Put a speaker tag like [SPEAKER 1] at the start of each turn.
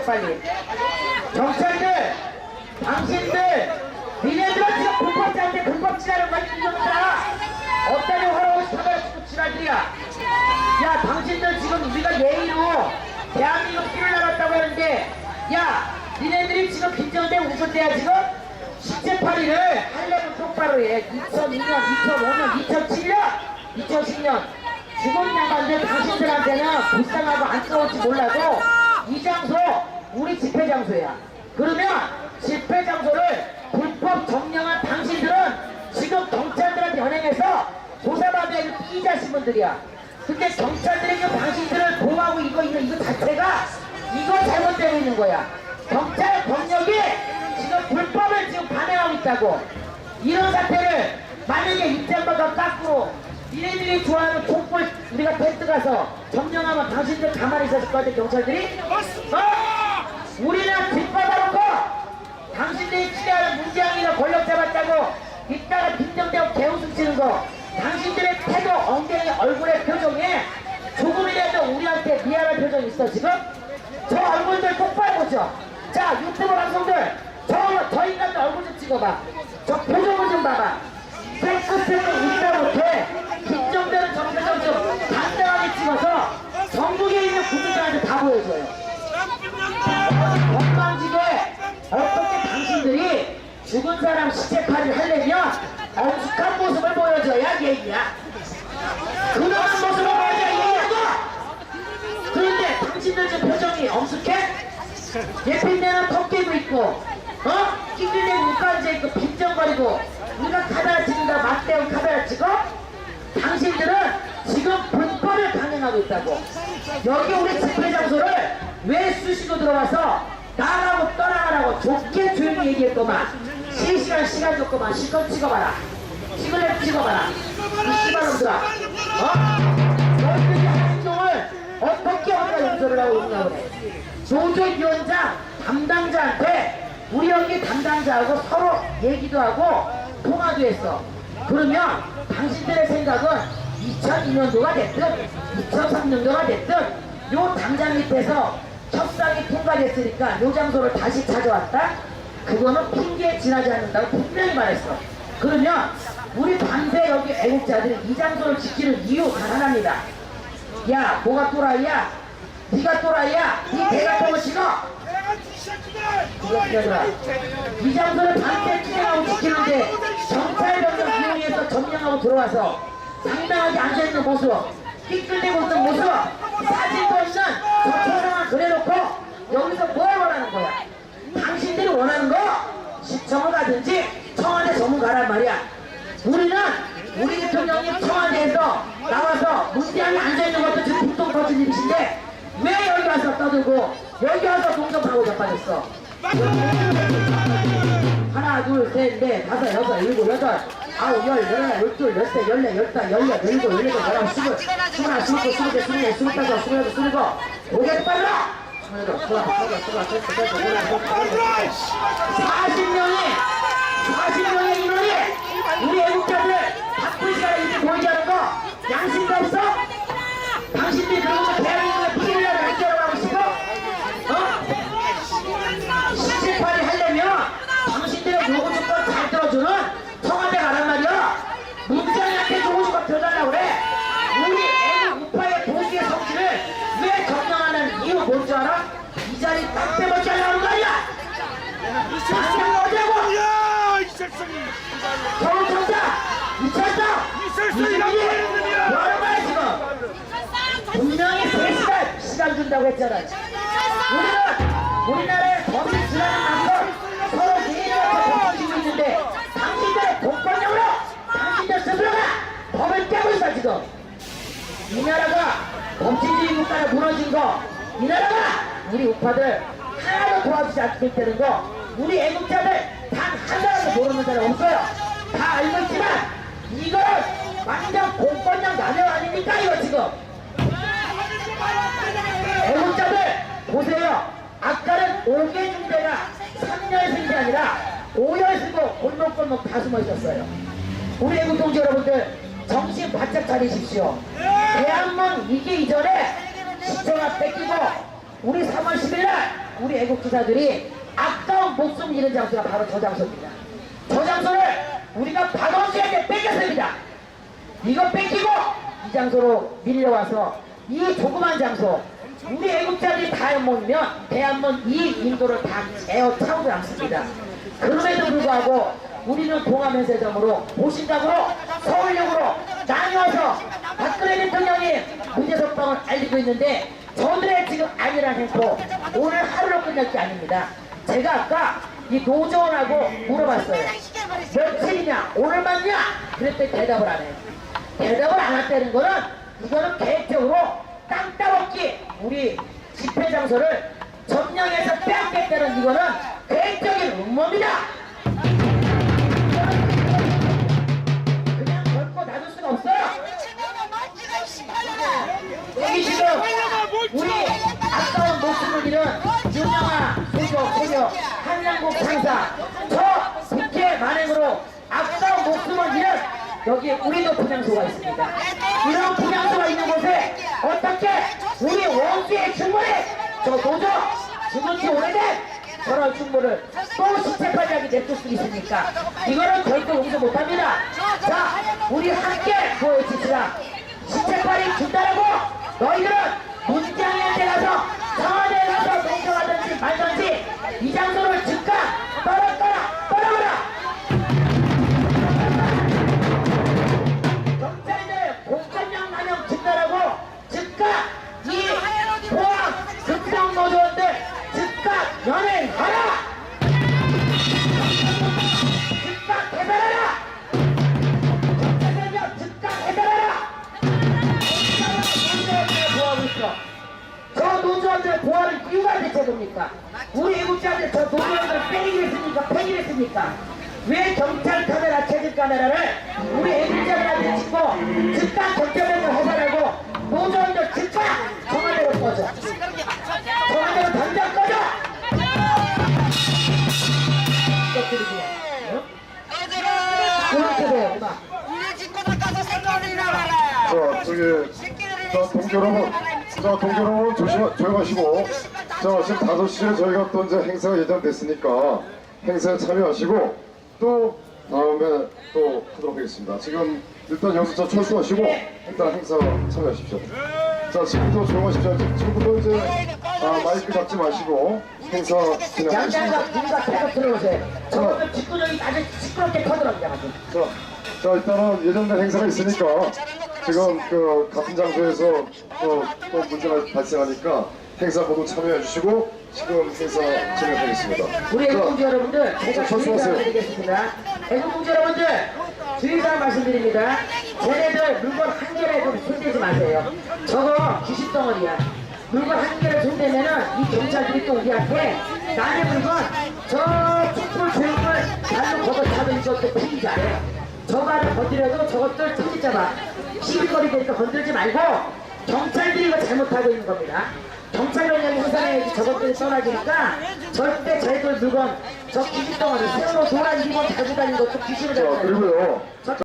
[SPEAKER 1] 등가시켜 빨리. 경찰들 당신들 니네들은 지금 말 이놈들아 어따리 화라고 사다리 치고 지랄들이야. 야 당신들 지금 우리가 예의로 대한민국 피를 나갔다고 하는데 야 니네들이 지금 빈정대 웃을 때야 지금? 10제8일을 하려면 똑바로 해. 2002년 2005년 2007년 2010년. 죽은 양반들 당신들한테는 불쌍하고 안쓰러울지 몰라도 이 장소 우리 집회 장소야 그러면 집회 장소를 불법 점령한 당신들은 지금 경찰들한테 연행해서 조사받아야 할 피의자신 분들이야 근데 경찰들이 그 당신들을 보호하고 이거 이거 이거 자체가 이거 잘못되고 있는 거야 경찰 권력이 지금 불법을 지금 반행하고 있다고 이런 사태를 만약에 입장바가 깎고 니네들이 좋아하는 족벌 우리가 텐트 가서 점령하면 당신들 가만히 있었을 것 같아 경찰들이? 어? 우리는 뒷받아놓고 당신들이 취하는 문재앙이가 권력 잡았다고 이따가 빈정대고 개웃음 치는 거 당신들의 태도 엉덩이 얼굴의 표정에 조금이라도 우리한테 미안한 표정이 있어 지금? 저 얼굴들 똑바로 보죠? 자 유튜브 방송들 저, 저 인간들 얼굴 좀 찍어봐. 저 표정을 좀 봐봐 어떻게 당신들이 죽은 사람 시체팔이를 하려면 엄숙한 모습을 보여줘야 예의야 그러한 모습을 보여줘야 예의하고 그런데 당신들 저 표정이 엄숙해? 때는 턱 깨고 있고 어? 끼들대고 웃고 앉아있고 빈정거리고 우리가 카메라 찍는다 맞대고 카메라 찍어? 당신들은 지금 불법을 강행하고 있다고 여기 우리 집회 장소를 왜 쑤시고 들어와서 나가고 떠나가라고 좋게 조용히 얘기했더만. 실시간 시간 줬더만. 시간 찍어봐라. 시글랩 찍어봐라. 이 씨발놈들아. 어? 너희들이 한 행동을 어떻게 우리가 용서를 하고 있냐 그래 조조위원장 담당자한테 우리 여기 담당자하고 서로 얘기도 하고 통화도 했어. 그러면 당신들의 생각은 2002년도가 됐든 2003년도가 됐든 요 당장 밑에서 협상이 통과됐으니까 요 장소를 다시 찾아왔다? 그거는 핑계에 지나지 않는다고 분명히 말했어 그러면 우리 밤새 여기 애국자들이 이 장소를 지키는 이유 단 하나입니다 야 뭐가 또라이야? 네가 또라이야? 네 대가통을 찍어
[SPEAKER 2] 내가 이
[SPEAKER 1] 장소를 밤새 투쟁하고 지키는데 경찰병력 이용해서 점령하고 들어와서 당당하게 앉아있는 모습 삐끌대고 있는 모습 사진도 있는 저 초상화 그래놓고 여기서 뭘 원하는 거야 당신들이 원하는 거 시청을 가든지 청와대 전문 가란 말이야 우리는 우리 대통령님 청와대에서 나와서 문재인이 앉아있는 것도 지금 북동 터진 일이신데 왜 떠들고 여기 와서 동정하고 자빠졌어 하나 둘셋넷 다섯 여섯 일곱 여덟 아홉 열 열하나 열둘 열세 열네 열다 열여 열일곱 열여덟 열아홉 스물 스물하나 스물둘 스물셋 스물넷 스물다섯 스물여덟 스물일곱 고개 빨라 스물여덟 스물아홉 스물여덟 스물아홉 스물여덟 스물아홉 스물아홉 사십 명이 사십 명의 인원이 우리 애국자들 바쁜 시간에 이렇게 보이지 않은 거 양심도 없어? 당신들이 그런 거 대한민국의 피해를 날게라고 하고 싶어? 어? 18이 하려면 당신들의 요구 조건 잘 들어주는 청와대 가란 말이야 문장한테 요구 조건 들어달라고 그래 우리 애국 우파의 보수의 성취를 왜 점령하는 이유 뭔줄 알아? 이 자리 딱 빼먹지 하려는 거 아니야 당장 어디라고
[SPEAKER 2] 야! 이 새끼!
[SPEAKER 1] 서울 청사 미쳤어
[SPEAKER 2] 미쳤어, 이 양반이야!
[SPEAKER 1] 뭐하는 거야 지금 분명히 3시간 시간 준다고 했잖아. 우리는 우리나라의 법이 지나는 만큼 서로 개인한테 법지고 있는데 당신들의 공권력으로 당신들 스스로가 법을 깨고 있어 지금. 이 나라가 법치주의 국가가 무너진 거, 이 나라가 우리 우파들 하나도 도와주지 않고 있다는 거, 우리 애국자들 단 한 사람도 모르는 사람 없어요. 다 알고 있지만 이거는 완전 공권력 남용 아닙니까 이거 지금? 애국자들 보세요. 아까는 5개 중대가 3년 생산이 아니라 오열수고 골목골목 다 숨어 있었어요. 우리 애국 동지 여러분들 정신 바짝 차리십시오. 대한문 위기 이전에 시청아 뺏기고 우리 3월 10일 날 우리 애국 기사들이 아까운 목숨 잃은 장소가 바로 저 장소입니다. 저 장소를 우리가 박원수에게 뺏겼습니다. 이거 뺏기고 이 장소로 밀려와서 이 조그만 장소 우리 애국자들이 다 모이면 대한문 이 인도를 다 제어 차오지 않습니다. 그럼에도 불구하고 우리는 동아면세점으로 보신각으로 서울역으로 나뉘어서 박근혜 대통령이 문제석 방을 알리고 있는데 저들의 지금 아니란 행포 오늘 하루로 끝날 게 아닙니다. 제가 아까 이 노조원하고 물어봤어요. 며칠이냐 오늘만냐 그랬더니 대답을 안 해요. 대답을 안 했다는 거는 이거는 계획적으로 땅 따먹기 우리 집회 장소를 점령해서 빼앗겠다는 이거는 계획적인 음모입니다. 그냥 결코 놔둘 수가 없어요. 여기 지금 우리 아까운 목숨을 잃은 윤영아 소녀 소녀 한양국 상사 저 국회 만행으로 아까운 목숨을 잃은 여기 우리도 분향소가 있습니다. 이런 분향소가 있는 곳에 어떻게 우리 원수의 충무를 저 노조 지 오래된 저런 충무를 또 시체파장이 냅둘 수 있습니까? 이거는 절대 용서 못합니다. 자, 우리 함께 보여주시라. 시체팔이 준다라고 너희들은 문장한테 가서 청와대에 가서 농성하든지 말든지 이장 이유가 대체 뭡니까? 우리 애국자들 저 노조원들을 빼기로 했습니까? 빼기로 했습니까? 왜 경찰 카메라, 체질 카메라를 우리 애국자들한테 찍고 즉각 경찰력을 해달라고 노조원들 즉각 청와대로 꺼져. 청와대로 당장 꺼져! 어? 그렇게 돼요,
[SPEAKER 3] 생각을 일어나라.
[SPEAKER 4] 자, 저기, 자, 동지 여러분, 자, 여러분, 조심, 조용하시고, 자, 지금 5시에 저희가 또 이제 행사가 예정됐으니까, 행사에 참여하시고, 또, 다음에 또 하도록 하겠습니다. 지금, 일단 여기서 저 철수하시고, 일단 행사 참여하십시오. 자, 지금부터 조용하십시오. 지금부터 이제, 아, 마이크 잡지 마시고, 행사 진행하겠습니다.
[SPEAKER 1] 계속 들어오세요. 아주 시끄럽게. 아주.
[SPEAKER 4] 자, 자 일단은 예정된 행사가 있으니까 지금 그 같은 장소에서 또, 또 문제가 발생하니까 행사 모두 참여해 주시고 지금 행사 진행하겠습니다.
[SPEAKER 1] 우리
[SPEAKER 4] 자,
[SPEAKER 1] 애국공주 여러분들 제가
[SPEAKER 4] 자,
[SPEAKER 1] 주의사항
[SPEAKER 4] 조심하세요.
[SPEAKER 1] 드리겠습니다. 애국공주 여러분들 주의사항 말씀드립니다. 쟤네들 물건 한 개라도 손대지 마세요. 저거 귀신 덩어리야. 물건 한 개를 손대면은 이 경찰들이 또 우리한테 남의 물건 저 촛불 조형을 발로 걷어 이것도 피 발을 건드려도 저것들 터지잖아. 시비거리 되니까 건들지 말고 경찰들이 이거 잘못하고 있는 겁니다. 경찰관이 회사에 저것들이 떠나지니까 절대 저희들 물건 저 귀신 덩어리 새로 노란 리본 달고 다니는 것도 귀신을 다니는
[SPEAKER 4] 그리고요.
[SPEAKER 1] 저